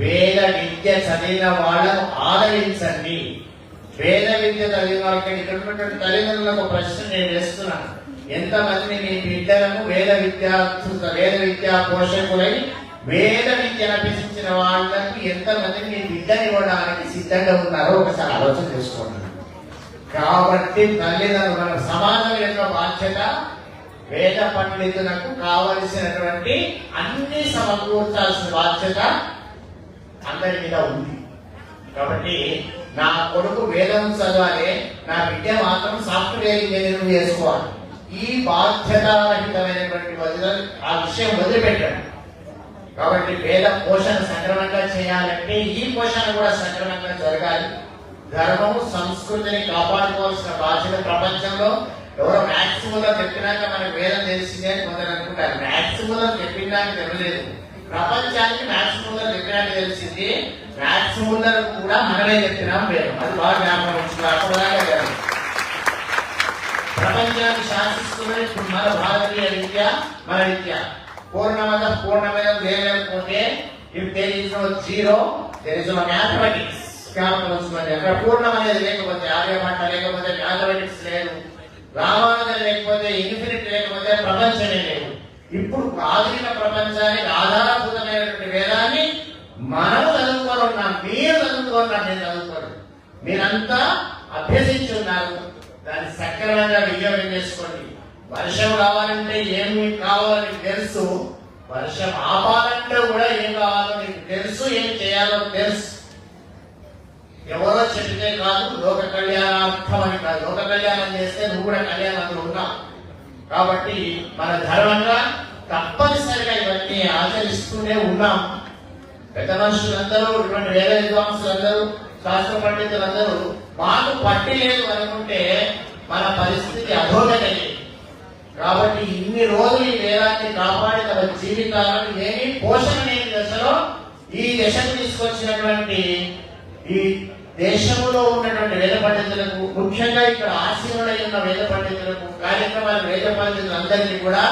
వేద విద్య చదివిన వాళ్ళను ఆదరించండి. వేద విద్య చదివిన వాళ్ళకి ఇక్కడ ఉన్నటువంటి తల్లిదండ్రులకు ఒక ప్రశ్న నేను వేస్తున్నాను ఎంతమంది మీ బిడ్డలను వేద విద్యా వేద విద్యా పోషకులై వేద విద్య అభ్యసించిన వాళ్ళకి ఎంతమంది మీ బిడ్డనివ్వడానికి సిద్ధంగా ఉన్నారో ఒకసారి ఆలోచన చేసుకోండి. కాబట్టి తల్లిదండ్రులు సమాజం యొక్క బాధ్యత వేద పండితులకు కావలసినటువంటి అన్ని సమకూర్చాల్సిన బాధ్యత అందరి మీద ఉంది. కాబట్టి నా కొడుకు వేదం చదవాలి నా బిడ్డ మాత్రం సాఫ్ట్వేర్ ఇంజనీరింగ్ చేసుకోవాలి ఈ బాధ్యతారహితమైనటువంటి వదిలి ఆ విషయం వదిలిపెట్టాడు. కాబట్టి వేద పోషణ సక్రమంగా చేయాలంటే ఈ పోషణ కూడా సక్రమంగా జరగాలి. ధర్మము సంస్కృతిని కాపాడుకోవాల్సిన బాధ్యత ప్రపంచంలో ఎవరో మ్యాక్సిమం చెప్పినాక మనకు వేదం తెలిసిందే అని కొందరు అనుకుంటారు. మ్యాక్సిమం చెప్పినాక తెలియలేదు. ప్రపంచానికి మ్యాక్సిమం చెప్పినాక తెలిసింది. మ్యాక్సిమం కూడా మనమే చెప్పినాం వేదం అది బాగా జ్ఞాపకం వచ్చింది ప్రపంచాన్ని శాసిస్తున్నది ఇప్పుడు మన భారతీయ విద్య మన విద్య. పూర్ణమద పూర్ణమైన లేకపోతే if there is no zero there is no mathematics. జ్ఞాపకం వస్తుంది అక్కడ పూర్ణం అనేది లేకపోతే ఆర్యభట్ట లేకపోతే మ్యాథమెటిక్స్ లేదు. రామానుజం లేకపోతే ఇన్ఫినిట్ లేకపోతే ప్రపంచమే లేదు. ఇప్పుడు ఆధునిక ప్రపంచానికి ఆధారభూతమైనటువంటి మనము చదువుకొని ఉన్నాం మీరు చదువుకున్నారు నేను చదువుకోరు మీరంతా అభ్యసించి ఉన్నారు దాన్ని సక్రమంగా వినియోగం చేసుకోండి. వర్షం రావాలంటే ఏమి కావాలో నీకు తెలుసు. వర్షం ఆపాలంటే కూడా ఏం కావాలో నీకు తెలుసు ఏం చేయాలో తెలుసు. ఎవరో చెప్తే కాదు లోక కళ్యాణార్థం అని కాదు. లోక కళ్యాణం చేస్తే నువ్వు కూడా కళ్యాణంలో ఉన్నావు. కాబట్టి మన ధర్మంగా తప్పనిసరిగా ఇవన్నీ ఆచరిస్తూనే ఉన్నాం. పెద్ద మనుషులందరూ ఇటువంటి వేద విద్వాంసులందరూ శాస్త్ర పండితులందరూ మాకు పట్టి లేదు అనుకుంటే మన పరిస్థితి అధోగతి కాబట్టి ఇన్ని రోజులు ఈ వేదాన్ని కాపాడి తమ జీవితాలను ఏమి పోషణ లేని దశలో ఈ దశకు తీసుకొచ్చినటువంటి ఈ దేశంలో ఉన్నటువంటి వేద పండితులకు ముఖ్యంగా ఇక్కడ ఆశీనులై ఉన్న వేద పండితులకు కార్యక్రమాల వేద పండితులందరినీ కూడా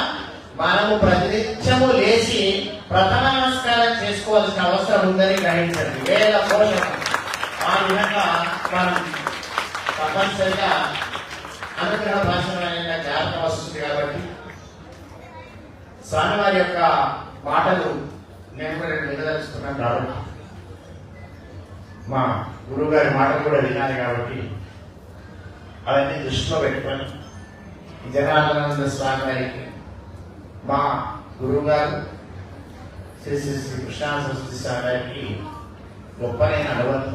మనము ప్రతినిత్యము లేచి ప్రథమ నమస్కారం చేసుకోవాల్సిన అవసరం ఉందని గ్రహించండి. వేల పోషణ ఆ విధంగా మనం తప్పనిసరిగా అనుగ్రహ భాషణ జ్ఞాపకం వస్తుంది కాబట్టి స్వామివారి యొక్క మాటలు నేను కూడా రెండు వినదలుచుకున్నాను కాబట్టి మా గురువు గారి మాటలు కూడా వినాలి కాబట్టి అవన్నీ దృష్టిలో పెట్టుకొని జనార్దనానంద స్వామి వారికి మా గురువుగారు శ్రీ శ్రీ శ్రీ కృష్ణా సరస్వతి స్వామి గొప్పనైన అనుబంధం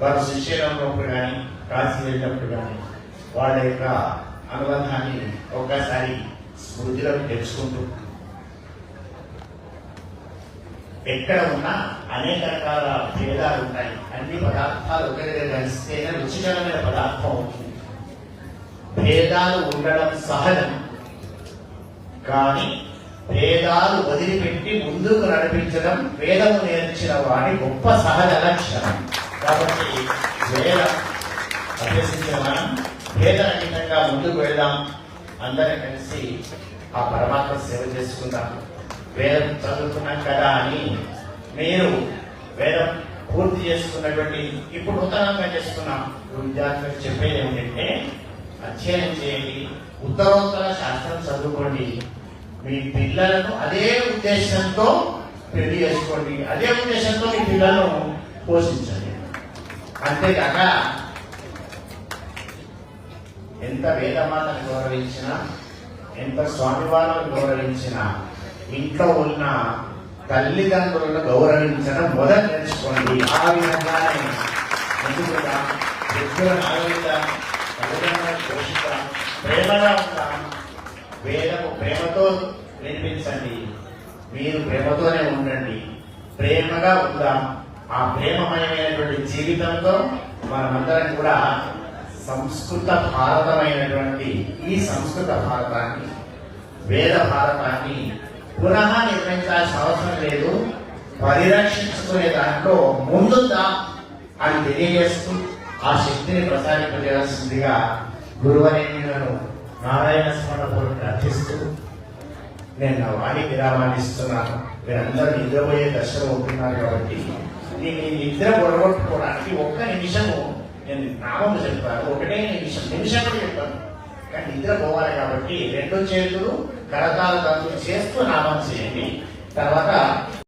వారు శ్రీశైలంలోప్పుడు కానీ కాశీ వెళ్ళినప్పుడు కానీ వాళ్ళ యొక్క అనుబంధాన్ని ఒక్కసారి స్మృతిలో తెచ్చుకుంటూ ఎక్కడ ఉన్నా అనేక రకాల భేదాలు ఉంటాయి. అన్ని పదార్థాలు ఒక దగ్గర కలిస్తేనే రుచికరమైన పదార్థం అవుతుంది. భేదాలు ఉండడం సహజం. కానీ భేదాలు వదిలిపెట్టి ముందుకు నడిపించడం వేదము నేర్చిన వాడి గొప్ప సహజ లక్షణం. కాబట్టి వేదం అభ్యసించిన మనం భేదరహితంగా ముందుకు వెళ్దాం. అందరం కలిసి ఆ పరమాత్మ సేవ చేసుకుందాం. వేదం చదువుతున్నాం కదా అని మీరు వేదం పూర్తి చేసుకున్నటువంటి ఇప్పుడు నూతనంగా చేసుకున్నాం. విద్యార్థులకు చెప్పేది ఏమిటంటే అధ్యయనం చేయండి ఉత్తరోత్తర శాస్త్రం చదువుకోండి. మీ పిల్లలను అదే ఉద్దేశంతో పెళ్ళి చేసుకోండి. అదే ఉద్దేశంతో మీ పిల్లలను పోషించండి. అంతేకాక ఎంత వేదమాతను గౌరవించినా ఎంత స్వామివారిని గౌరవించినా ఇంట్లో ఉన్న తల్లిదండ్రులను గౌరవించడం మొదలు నేర్చుకోండి. ఆ విధంగానే ముందుగా ప్రేమగా ఉన్న వేదము ప్రేమతో వినిపించండి మీరు ప్రేమతోనే ఉండండి ప్రేమగా ఉందాం ఆ ప్రేమమయమైనటువంటి జీవితంతో మనమందరం కూడా సంస్కృత భారతమైనటువంటి ఈ సంస్కృత భారతాన్ని వేద భారతాన్ని పునః నిర్మించాల్సిన అవసరం లేదు. పరిరక్షించుకునే దాంట్లో ముందుందా అని తెలియజేస్తూ ఆ శక్తిని ప్రసారింపజేయాల్సిందిగా గురువరేణ్యులను నారాయణ స్మరణ ప్రార్థిస్తూ నేను నా వాణి విరామాన్ని ఇస్తున్నాను మీరందరూ నిద్రపోయే దర్శనం అవుతున్నారు కాబట్టి నేను నిద్ర పొడగొట్టుకోవడానికి ఒక్క నిమిషము నేను నామం చెప్తాను ఒకటే నిమిషం నిమిషం కూడా చెప్తాను కానీ నిద్ర పోవాలి కాబట్టి రెండు చేతులు కరతాలు తంతులు చేస్తూ నామం చేయండి. తర్వాత